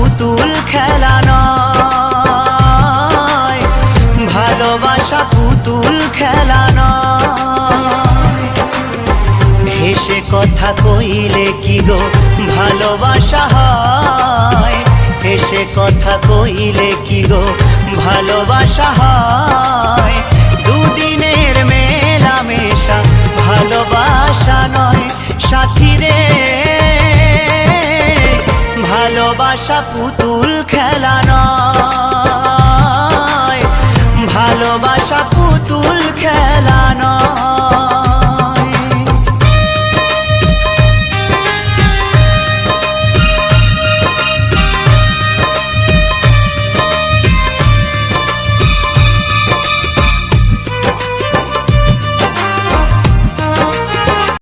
পুতুল খেলা নয়। ভালোবাসা পুতুল খেলা নয়। হেসে কথা কইলে কি গো ভালোবাসা হয়? হেসে কথা কইলে কি গো ভালোবাসা হয়? ভালোবাসা পুতুল খেলা নয়। ভালোবাসা পুতুল খেলা